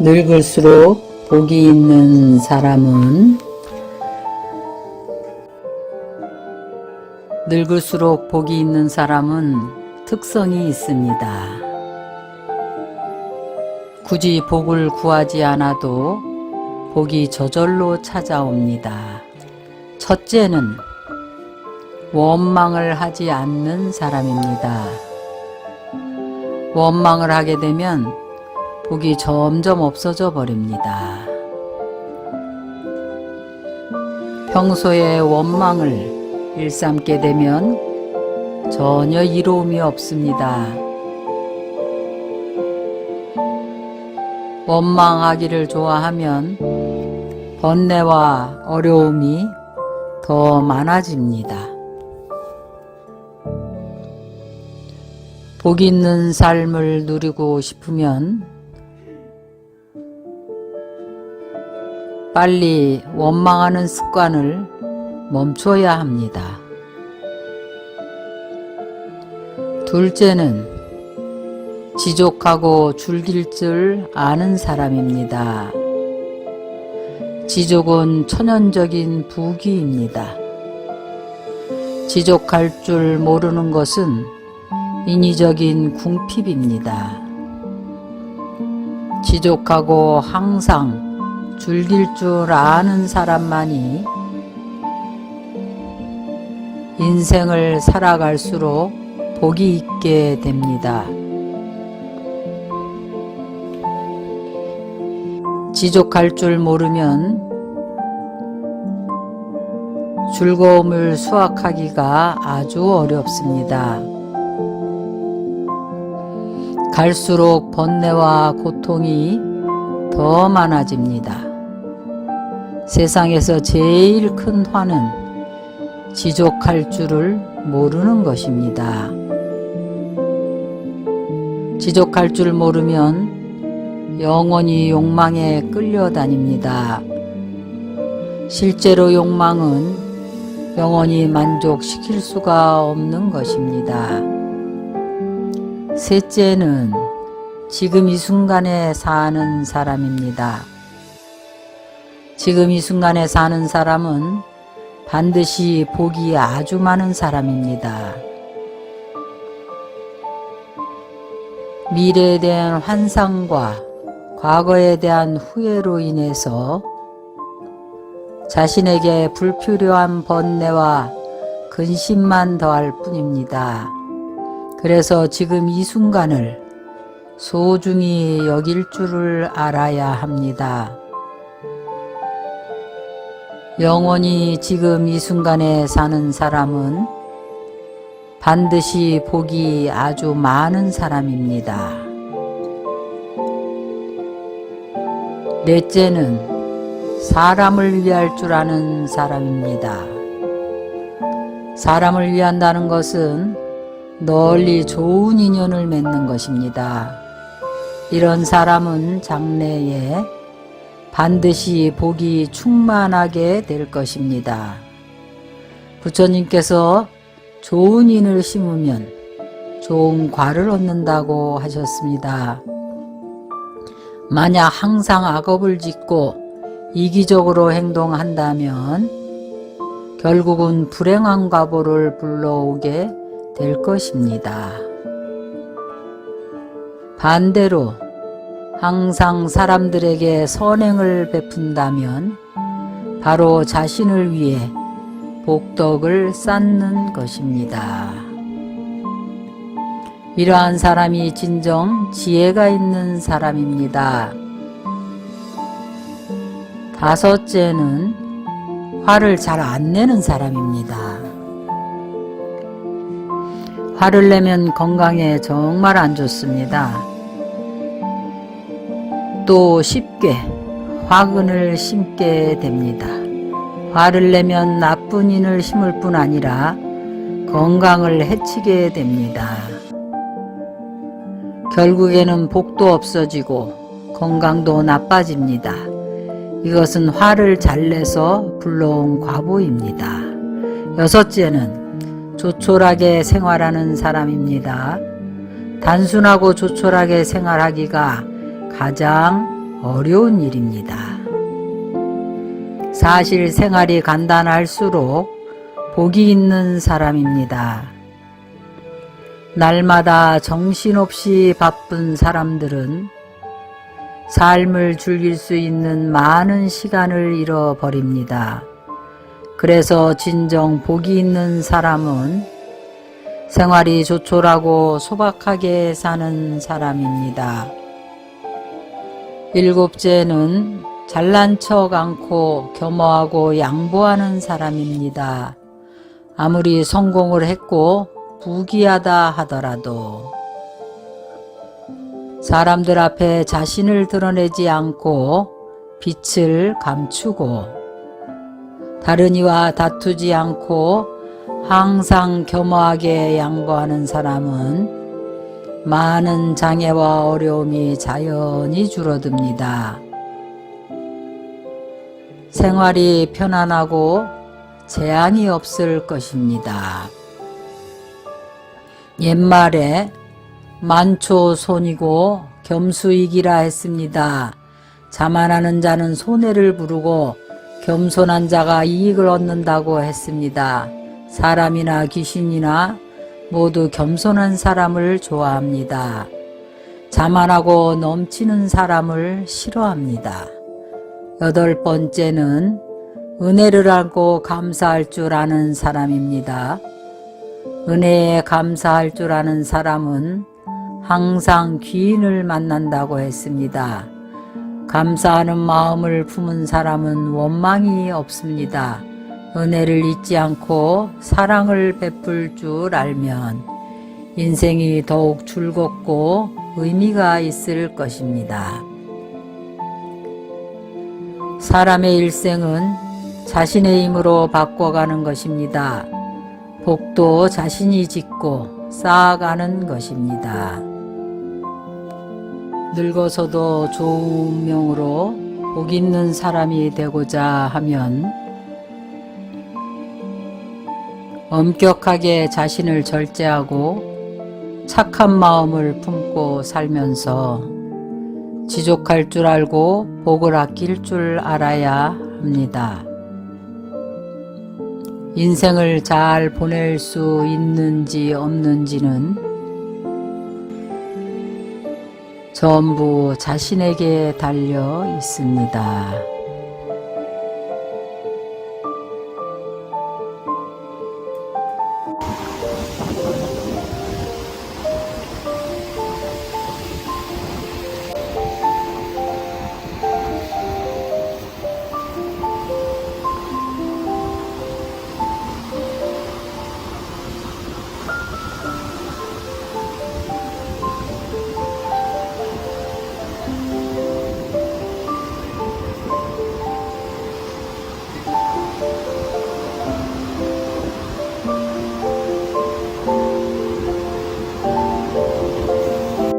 늙을수록 복이 있는 사람은 늙을수록 복이 있는 사람은 특성이 있습니다. 굳이 복을 구하지 않아도 복이 저절로 찾아옵니다. 첫째는 원망을 하지 않는 사람입니다. 원망을 하게 되면 복이 점점 없어져 버립니다. 평소에 원망을 일삼게 되면 전혀 이로움이 없습니다. 원망하기를 좋아하면 번뇌와 어려움이 더 많아집니다. 복 있는 삶을 누리고 싶으면 빨리 원망하는 습관을 멈춰야 합니다. 둘째는 지족하고 즐길 줄 아는 사람입니다. 지족은 천연적인 부귀입니다. 지족할 줄 모르는 것은 인위적인 궁핍입니다. 지족하고 항상 즐길 줄 아는 사람만이 인생을 살아갈수록 복이 있게 됩니다. 지족할 줄 모르면 즐거움을 수확하기가 아주 어렵습니다. 갈수록 번뇌와 고통이 더 많아집니다. 세상에서 제일 큰 화는 지족할 줄을 모르는 것입니다. 지족할 줄 모르면 영원히 욕망에 끌려다닙니다. 실제로 욕망은 영원히 만족시킬 수가 없는 것입니다. 셋째는 지금 이 순간에 사는 사람입니다. 지금 이 순간에 사는 사람은 반드시 복이 아주 많은 사람입니다. 미래에 대한 환상과 과거에 대한 후회로 인해서 자신에게 불필요한 번뇌와 근심만 더할 뿐입니다. 그래서 지금 이 순간을 소중히 여길 줄을 알아야 합니다. 영원히 지금 이 순간에 사는 사람은 반드시 복이 아주 많은 사람입니다. 넷째는 사람을 위할 줄 아는 사람입니다. 사람을 위한다는 것은 널리 좋은 인연을 맺는 것입니다. 이런 사람은 장래에 반드시 복이 충만하게 될 것입니다. 부처님께서 좋은 인을 심으면 좋은 과를 얻는다고 하셨습니다. 만약 항상 악업을 짓고 이기적으로 행동한다면 결국은 불행한 과보를 불러오게 될 것입니다. 반대로 항상 사람들에게 선행을 베푼다면 바로 자신을 위해 복덕을 쌓는 것입니다. 이러한 사람이 진정 지혜가 있는 사람입니다. 다섯째는 화를 잘 안 내는 사람입니다. 화를 내면 건강에 정말 안 좋습니다. 또 쉽게 화근을 심게 됩니다. 화를 내면 나쁜 인을 심을 뿐 아니라 건강을 해치게 됩니다. 결국에는 복도 없어지고 건강도 나빠집니다. 이것은 화를 잘 내서 불러온 과보입니다. 여섯째는 조촐하게 생활하는 사람입니다. 단순하고 조촐하게 생활하기가 가장 어려운 일입니다. 사실 생활이 간단할수록 복이 있는 사람입니다. 날마다 정신없이 바쁜 사람들은 삶을 즐길 수 있는 많은 시간을 잃어버립니다. 그래서 진정 복이 있는 사람은 생활이 조촐하고 소박하게 사는 사람입니다. 일곱째는 잘난 척 않고 겸허하고 양보하는 사람입니다. 아무리 성공을 했고 부귀하다 하더라도 사람들 앞에 자신을 드러내지 않고 빛을 감추고 다른 이와 다투지 않고 항상 겸허하게 양보하는 사람은 많은 장애와 어려움이 자연히 줄어듭니다. 생활이 편안하고 재앙이 없을 것입니다. 옛말에 만초 손이고 겸수이기라 했습니다. 자만하는 자는 손해를 부르고 겸손한 자가 이익을 얻는다고 했습니다. 사람이나 귀신이나 모두 겸손한 사람을 좋아합니다. 자만하고 넘치는 사람을 싫어합니다. 여덟 번째는 은혜를 알고 감사할 줄 아는 사람입니다. 은혜에 감사할 줄 아는 사람은 항상 귀인을 만난다고 했습니다. 감사하는 마음을 품은 사람은 원망이 없습니다. 은혜를 잊지 않고 사랑을 베풀 줄 알면 인생이 더욱 즐겁고 의미가 있을 것입니다. 사람의 일생은 자신의 힘으로 바꿔가는 것입니다. 복도 자신이 짓고 쌓아가는 것입니다. 늙어서도 좋은 명으로 복 있는 사람이 되고자 하면 엄격하게 자신을 절제하고 착한 마음을 품고 살면서 지족할 줄 알고 복을 아낄 줄 알아야 합니다. 인생을 잘 보낼 수 있는지 없는지는 전부 자신에게 달려 있습니다.